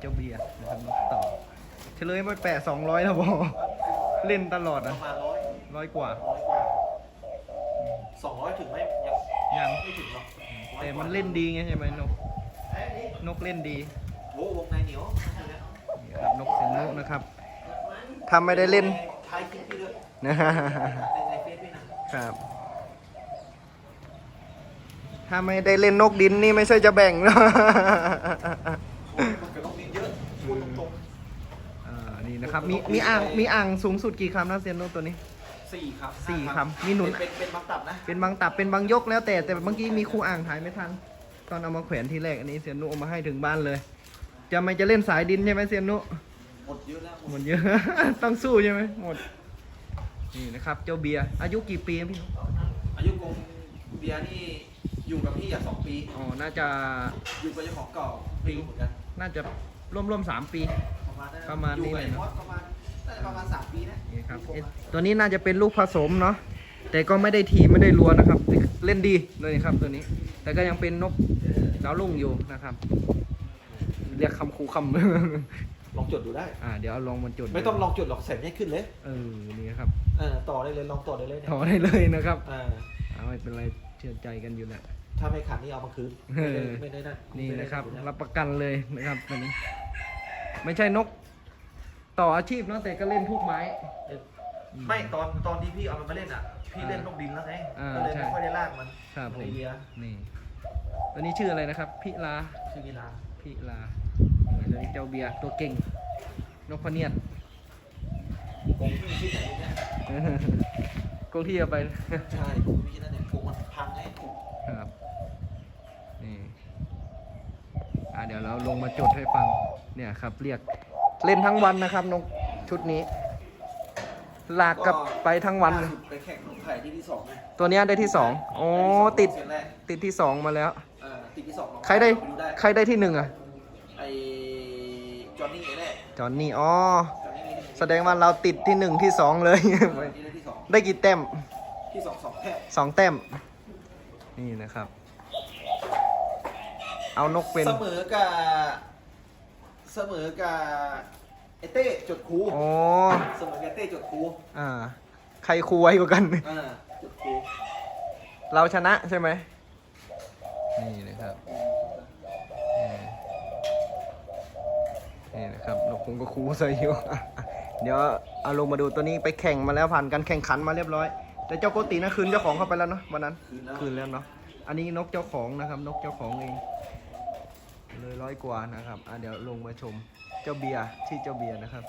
เจ้าเบียร์นะครับนกต่อเฉลยไปแปะสองร้อยนะบอเล่นตลอดปนะระมาณร้อยร้อยกว่า ร้อยกว่าสองร้อยถึงไหมยังยัง ไม่ถึงหรอกแต่มันเล่นดีไงใช่ไหมนกนกเล่นดีโอ้วงในเหนียวนี่ครับนกเซนโนนะครับถ้าไม่ได้เล่น ทายคลิปพี่ด้วยนะในในเฟซด้วยนะครับ ถ้าไม่ได้เล่นนกดินนี่ไม่ใช่จะแบ่งนะ มันก็ต้องมีเยอะพูดตรง อ่า นี่นะครับ มีมีอ่างมีอ่างสูงสุดกี่คำนะเซียนนกตัวนี้ๆสี่ครับสี่ห้าคำมีหนุน เป็นเป็นบางตับนะเป็นบางตับเป็นบางยกแล้วแต่แต่เมื่อกี้มีครูอ่างถ่ายไม่ทันตอนเอามาแขวนทีแรกอันนี้เซียนนุเอามาให้ถึงบ้านเลย จะไม่จะเล่นสายดินใช่ไหมเซียนนุหมดเยอะแล้วหมดเยอะ ต้องสู้ใช่ไหมหมดนี่นะครับ เจ้าเบียร์อายุกี่ปีพี่อายุกงเบียร์นี่อยู่กับพี่อะสองปี อ๋อน่าจะอยู่กับเจ้าของเก่าไม่รู้เหมือนกันน่าจะร่วมร่วมๆสามปี ประมาณนั้นประมาณนี้อยู่กับเลยไอ้เนอะมอสประมาณน่าจะประมาณสามปีนะนี่ครับเอ๊ะตัวนี้น่าจะเป็นลูกผสมเนาะแต่ก็ไม่ได้ถีไม่ได้รัวนะครับเล่นดีเลยครับตัวนี้ แต่ก็ยังเป็นนกดาวลุ่งอยู่นะครับ เรียกคำคูคำ ลองจดดูได้ อ่าเดี๋ยวเอาลองมันจุดไม่ต้องลองจดหรอกเสร็จไม่ขึ้นเลยเออนี่ครับเออต่อได้เลยลองต่อได้เลยเนี่ยถอได้เลยนะครับอ่าเอาไม่เป็นไรเชื่อใจกันอยู่แหละ ถ้าไม่ขันนี่เอามาคืนเอไม่ได้อไม่ได้นั่นนี่นะครับไม่ได้รับประกันเลยนะครับตัวนี้ ไม่ใช่นก ต่ออาชีพเนาะแต่ก็เล่นทุกไม้ ไม่ตอนตอนที่พี่เอามันมาเล่นอะ พี่เล่นนกดินแล้วไงอ่าก็เลยใช่ ไม่ค่อยได้ลากมันครับผมไอเดียนี่ตัวนี้ชื่ออะไรนะครับพิลาชื่อกีฬาพิลาตัวนี้เจ้าเบียร์ตัวเก่งนกพะเนียด กงที่ที่ไหนเนี่ยกงที่เอาไป ใช่กงที่นั่นเนี่ยกงมันพังไงถูกครับ นี่ อ่าเดี๋ยวเราลงมาจดให้ฟัง เนี่ยครับ เรียก เล่นทั้งวันนะครับนกชุดนี้ ลากกลับไปทั้งวันเลยล่าสุดไปแข่งนกไข่ที่ที่สองไงตัวเนี้ยได้ที่สองโอ้ติดเซตแรกติดที่สองมาแล้ว เออติดที่สองน้องใครได้ปดูได้ใครได้ที่หนึ่งอะไอจอห์นนี่ไงแน่จอนนี่อ๋อจอห์นนี่นี่แสดงว่าเราติดที่หนึ่งที่สองเลยนี่ได้ที่สองได้กี่แต้มที่สองสองแค่สองแต้ม นี่นะครับ เอานกเป็น เสมอกับ เสมอกับไอเต้จดครูอ๋อเสมอกับเต้จดครูอ่า ใครคูไว้กว่ากัน อ่าจดครูเราชนะใช่ไหมนี่นะครับนี่นี่นะครับนกคงก็คูใส่อยู่ เดี๋ยวเอาลงมาดูตัวนี้ไปแข่งมาแล้วผ่านการแข่งขันมาเรียบร้อย แต่เจ้าโกตินะคืนเจ้าของเข้าไปแล้วเนาะวันนั้น คืนแล้วคืนแล้วเนาะ อันนี้นกเจ้าของนะครับ นกเจ้าของเองเลย ร้อยกว่านะครับอะเดี๋ยวลงมาชมเจ้าเบียร์ที่เจ้าเบียร์นะครับ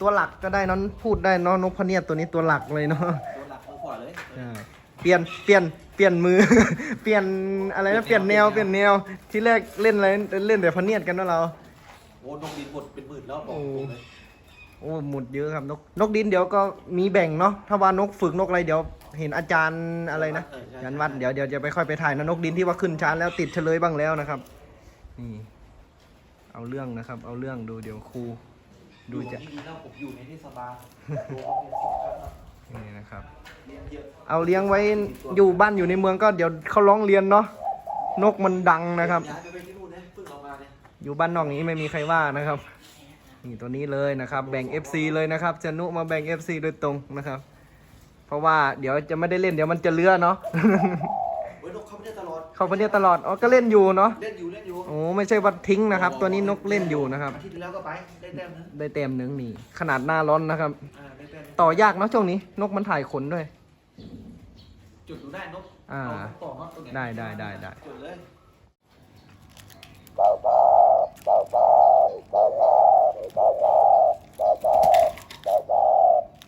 ตัวหลักก็ได้เนอนพูดได้เนาะนกพะเนียดตัวนี้ตัวหลักเลยเนาะตัวหลักตัวขวาเลยใช่เปลี่ยนเปลี่ยนเปลี่ยนมือ เปลี่ยนอะไรนะเปลี่ยนแนวเปลี่ยนแนวที่แรกเล่นอะไรเล่นแต่พะเนียดกันนะเรา โอ้นกดินหมดเป็นหมื่นแล้วบอกโอ้ตรงเลยโอ้หมดเยอะครับนกนกดินเดี๋ยวก็มีแบ่งเนาะถ้าว่านกฝึกนกอะไรเดี๋ยวเห็นอาจารย์อะไรนะเใช่ยันวัดเดี๋ยวเดี๋ยวจะไปค่อยไปถ่ายนะนกดินที่ว่าขึ้นชานแล้วติดเฉลยบ้างแล้วนะครับ นี่เอาเรื่องนะครับ เอาเรื่องดูเดี๋ยวครูดูจะอยู่ที่ดีแล้วผมอยู่ในที่สบายตัวเขาเป็นสองครั้งแล้วนี่นะครับเรียนเยอะเอาเลี้ยงไว้อยู่บ้านอยู่ในเมืองก็เดี๋ยวเขาร้องเรียนเนาะนกมันดังนะครับย้ายไปไปที่นู่นนะเพิ่งเอามาเนี่ยอยู่บ้านนอกนี้ไม่มีใครว่านะครับนี่ตัวนี้เลยนะครับ แบ่ง FC เลยนะครับจะนุมาแบ่ง FC โดยตรงนะครับ เพราะว่าเดี๋ยวจะไม่ได้เล่นเดี๋ยวมันจะเลือเนาะเว้ยนกเขาไม่ได้ตลอ ดเขาไปเล่นตลอดอ๋อก็เล่นอยู่เนาะเล่นอยู่เล่นอยู่โอ้ไม่ใช่ว่าทิ้งนะครับ ตัวนี้นกเล่นอยู่นะครับอาทิตย์ที่แล้วก็ไปได้แต้มนึงได้เต็มหนึ่งนี่ ขนาดหน้าร้อนนะครับ อ่าได้แต้มนึงต่อยากเนาะช่วงนี้ นกมันถ่ายขนด้วย จุดดูได้นกอ่าเต่อน็อตตรงไหนได้ได้ได้ได้ จุดเลย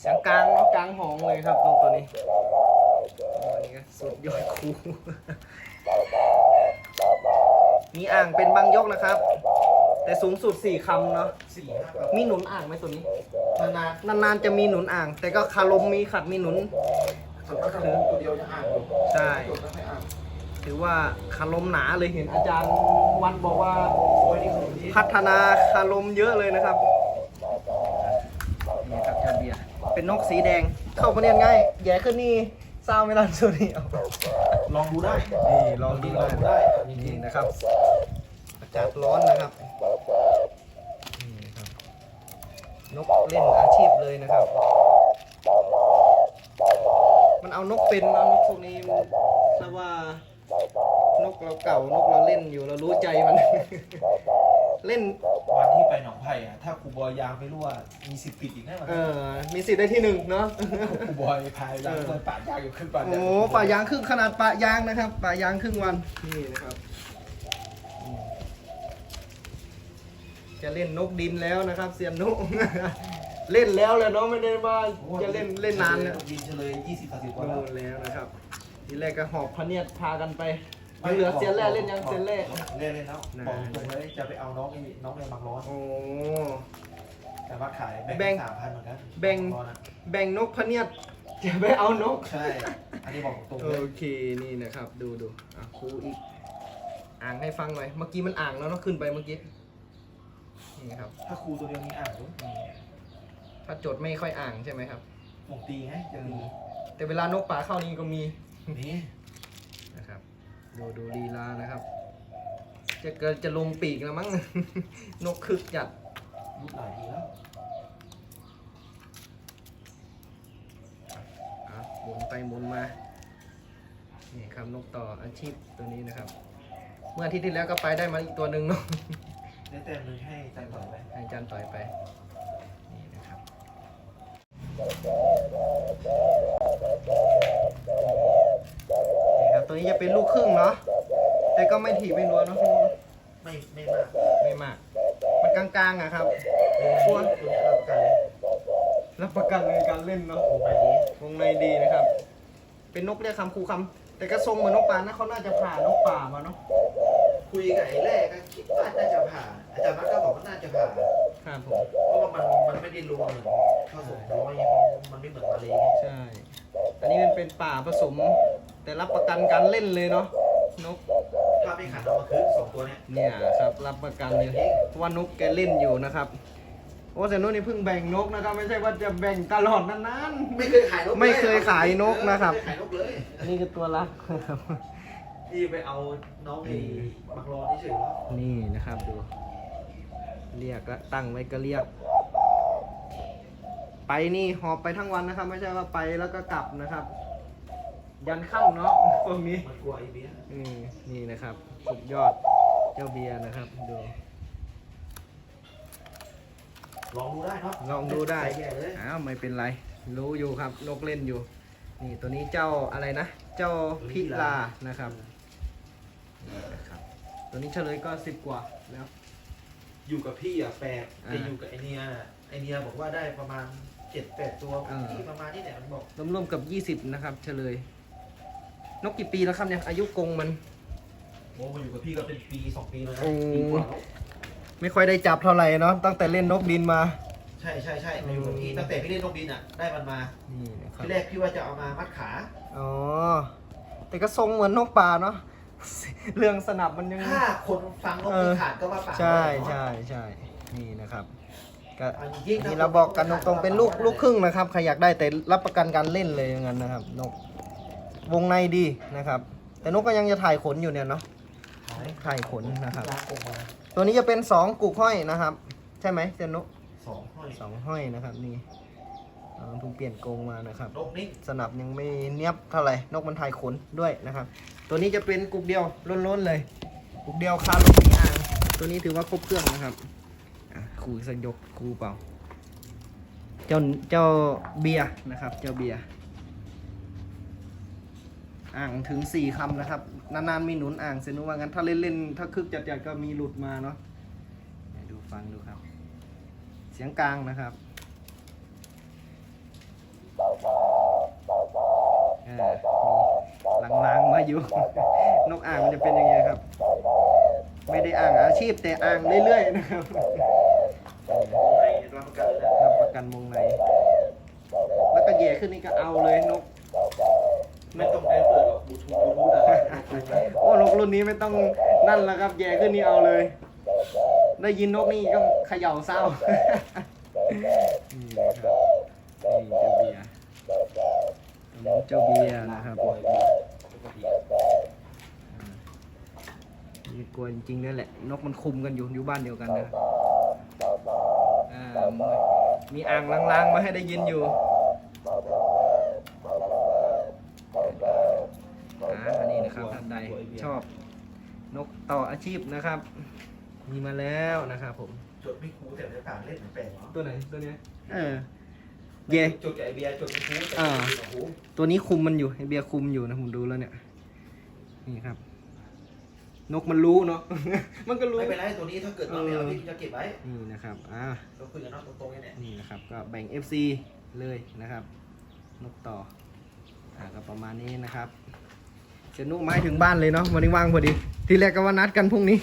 เสียงกลางเนาะกลางหองเลยครับตรงตัวนี้ตัวนี้ ก็สุดยอดคูมีอ่างเป็นบางยกนะครับ แต่สูงสุดสี่คำเนาะสี่ห้าครับมีหนุนอ่างไหมตัวนี้ นานนานๆจะมีหนุนอ่าง แต่ก็คารมมีขัดมีหนุน ๆสุดก็คือตัวเดียวจะอ่านอยู่ใช่จุดแล้วไม่อ่านถือว่าคารมหนาเลยเห็นอาจารย์วันบอกว่า โอ้ยนี่คือที่พัฒนาคารมเยอะเลยนะครับ นี่ครับเจ้าเบียร์เป็นนกสีแดง เข้ามาเรียนง่ายแย่ขึ้นนี่ เศร้าไม่ล่ะสุนี่เอาลองดูได้นี่ลองดูลองดูได้ได้นี่นะครับ อากาศร้อนนะครับ นกเล่นอาชีพเลยนะครับ มันเอานกเป็นเอานกพวกนี้ถ้าว่านกเราเก่านกเราเล่นอยู่เรารู้ใจมัน เล่น ไปหนองไผ่อะถ้าครูบอยยางไม่รั่วมีสิทธิ์ปิดอีกแน่วันเอนั้นอมีสิทธิ์ได้ที่หนึ่งเนาะ ครูบอยพายยางเลยปะยางอยู่ขึ้นปะโอ้ป่ายางครึ่งขนาดป่ายางนะครับป่ายางครึ่งวันนี่นะครับอืมจะเล่นนกดินแล้วนะครับเซียนนุ เล่นแล้วแหละเนาะไม่ได้ว่าจะเล่นเล่นนานแล้วยินเฉลยยี่สิบสามสิบกว่าโดแล้วนแล้วนะครับ ทีแรกก็หอบพะเนียดพากันไปยังเหลือเซียนแร่เล่นยังเซียนแร่ เล่นเล่นแล้วนะบอกตรงเลยจะไปเอาน้องไอ้น้องในบางร้อนโอ้ แต่ว่าขายแบ่แบ่งงสามพันเหมือนกันแบ่งร้อนอะแบ่งนกพะเนียดจะไปเอานก ใช่ อันนี้บอกตรงโอเลยเคนี่นะครับ ดูดูอะครูอีก อ่างให้ฟังหน่อย เมื่อกี้มันอ่างแล้วเนาะขึ้นไปเมื่อกี้ นี่ครับ ถ้าครูตัวเดียวมีอ่านด้วยถ้าจดไม่ค่อยอ่างใช่ไหมครับผมตีไงจะมีแต่เวลานกป่าเข้านี่ก็มีนี่นะครับ ดูดูลีลานะครับ จะเกิดจะลงปีกแล้วมั้ง นกคึกจัด รูปหลายทีแล้วอะหมุนไปหมุนมา นี่ครับนกต่ออาชีพตัวนี้นะครับ เมื่ออาทิตย์ที่แล้วก็ไปได้มาอีกตัวหนึ่งเนาะได้เต็มหนึ่งให้ใจต่อยไปให้อาจารย์ต่อยไป นี่นะครับนี่ครับ ตัวนี้จะเป็นลูกครึ่งเนาะ แต่ก็ไม่ถี่ไม่นัวเนาะพี่นุ้ยไม่ไม่มาก ไม่มาก มันกลางๆอะครับ ตัวนี้ตัวนี้รับกันเลยรับประกันเลยการเล่นเนาะโอ้ไปดีวงในดีนะครับ เป็นนกเรียกคำคูคำแต่ก็ทรงเหมือนนกป่านะเขาน่าจะผ่านกป่ามาเนาะคุยกับไอ้แรกก็คิดว่าน่าจะผ่าอาจารย์มักก็บอกว่าน่าจะผ่าครับผมเพราะว่ามันมันไม่ได้รวมเหมือนข้าวสมร้อยมันไม่เหมือนมาเลยใช่อันนี้มันเป็นป่าผสม แต่รับประกันการเล่นเลยเนาะนกถ้าไม่ขันเอามาคืนสองตัวเนี้ยเนี่ยครับรับประกันเลยเพราะว่านกแกเล่นอยู่นะครับ โอ้แต่นกนี่เพิ่งแบ่งนกนะครับ ไม่ใช่ว่าจะแบ่งตลอดนานไม่เคยขายนกไม่เคยขายนกนะครับ ไม่เคยขายนกเลยๆอันนี้คือตัวรักนะครับที่ไปเอาน้องไอ้บักรอนี่เฉยว่านี่นะครับดู เรียกแล้วตั้งไว้ก็เรียก ไปนี่หอบไปทั้งวันนะครับ ไม่ใช่ว่าไปแล้วก็กลับนะครับ ยันค่ำเนาะพวกนี้มันกลัวไอ้เบี้ย อืมนี่นะครับสุดยอดเจ้าเบียร์นะครับดู ลองดูได้เนาะลองดูได้ใส่แย่เลยอ้าวไม่เป็นไร รู้อยู่ครับนกเล่นอยู่ นี่ตัวนี้เจ้าอะไรนะ เจ้าพิลานะครับนี่นะครับ ตัวนี้เฉลยก็สิบกว่าแล้วอยู่กับพี่อะแปดอ่าแต่อยู่กับไอเนียไอเนียบอกว่าได้ประมาณเจ็ดแปดตัวอ่าพี่ประมาณนี้แหละมันบอกรวมๆกับยี่สิบนะครับเฉลย นกกี่ปีแล้วครับเนี่ยอายุกรงมันโอ้มาอยู่กับพี่ก็เป็นปีสองปีแล้วนะโอ้ปีกว่าแล้ว ไม่ค่อยได้จับเท่าไหร่เนาะตั้งแต่เล่นนกดินมา ใช่ใช่ใช่มาอยู่กับพี่ตั้งแต่พี่เล่นนกบินอะได้มันมานี่นะครับที่แรกพี่ว่าจะเอามามัดขาอ๋อแต่ก็ทรงเหมือนนกป่าเนาะเรื่องสนับมันยัง ถ้าคนฟังนกเอมีอขาดก็ว่าปากใช่เนาะใช่ใช่นี่นะครับก็อันยิ่งนี่เราบอกกันตรงๆเป็นลูกลูกครึ่งนะครับใครอยากได้แต่รับประกันการเล่นเลยอย่างนั้นนะครับ นก วงในดีนะครับ แต่นกก็ยังจะถ่ายขนอยู่เนี่ยเนาะขายถ่ายขนนะครับยางกงมา ตัวนี้จะเป็นสองกุกห้อยนะครับ ใช่ไหมเจนนกสองห้อยสองห้อยนะครับนี่เอ่อเพิ่งเปลี่ยนกรงมานะครับ นกนิ่งสนับยังไม่เนียบเท่าไหร่นกมันถ่ายขนด้วยนะครับ ตัวนี้จะเป็นกุกเดียวล้นๆเลย กุกเดียวคาลงที่อ่าง ตัวนี้ถือว่าครบเครื่องนะครับอะครูสยกครูเปล่า เจ้าเจ้าเบียร์นะครับ เจ้าเบียร์อ่างถึงสี่คำนะครับ นานๆมีหนุนอ่างเซนุว่างั้นถ้าเล่นๆถ้าคึกจัดๆก็มีหลุดมาเนาะดูฟังดูครับ เสียงกลางนะครับอ่ามีลางๆมาอยู่ นกอ่างมันจะเป็นยังไงครับ ไม่ได้อ่างอาชีพแต่อ่างเรื่อยๆนะครับในรับประกันนะรับประกันวงในแล้วก็แย่ขึ้นนี่ก็เอาเลยนก ไม่ต้องได้เปิดหรอกบูทูธบลูทูธอะบลูทูธอะ โอ้นกรุ่นนี้ไม่ต้องนั่นแล้วครับ แย่ขึ้นนี่เอาเลย ได้ยินนกนี่ก็เขย่าเศร้านี่นะครับนี่เจ้าเบียร์ตัวนี้เจ้าเบียร์นะครับนี่กลัวจริงๆนั่นแหละ นกมันคุมกันอยู่อยู่บ้านเดียวกันนะอ่ามีอ่างล้างๆมาให้ได้ยินอยู่อ่าอั นนี้นะครับท่านใดชอบนกต่ออาชีพนะครับ มีมาแล้วนะครับผมจดไม่คูแต่ในต่างเล่นเหมือนแปลกเนาะตัวไหนตัวเนี้ยเออเย่จดกับไอเบียร์จดไม่คูแต่อ่าจดกับคูตัวนี้คุมมันอยู่ไอเบียร์คุมอยู่นะผมดูแล้วเนี่ยนี่ครับ นกมันรู้เนาะมันก็รู้ไม่เป็นไรตัวนี้ถ้าเกิดน้องไม่เอาพี่จะเก็บไว้นี่นะครับอ่าเราคุยกับน้องตรงๆนี่แหละนี่นะครับ ก็แบ่ง FC เลยนะครับ นกต่ออ่าก็ประมาณนี้นะครับ เจะนุกไมาให้ถึงบ้านเลยเนาะวันนี้ว่างพอดี ทีแรกก็ว่านัดกันพรุ่งนี้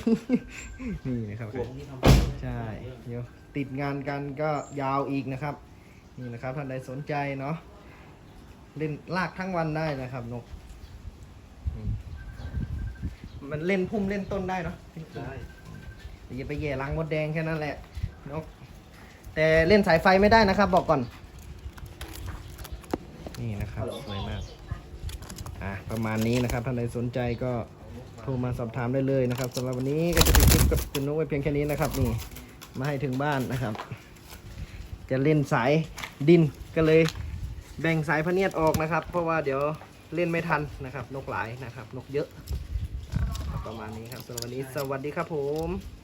นี่นะครับกลัวพวกนี้ทำใช่เดี๋ยวติดงานกันก็ยาวอีกนะครับ นี่นะครับท่านใดสนใจเนาะเล่นลากทั้งวันได้นะครับนกอืมมันเล่นพุ่มเล่นต้นได้เนาะได้แต่อย่าไปแย่รังมดแดงแค่นั้นแหละนก แต่เล่นสายไฟไม่ได้นะครับ บอกก่อน นี่นะครับสวยมาก อะประมาณนี้นะครับท่านใดสนใจก็โทรมาสอบถามได้เลยนะครับสำหรับวันนี้ก็จะปิดคลิปกับคุณนุกไว้เพียงแค่นี้นะครับนี่มาให้ถึงบ้านนะครับ จะเล่นสายดินก็เลยแบ่งสายพะเนียดออกนะครับ เพราะว่าเดี๋ยวเล่นไม่ทันนะครับ นกหลายนะครับ นกเยอะประมาณนี้ครับสำหรับวันนี้สวัสดีครับผม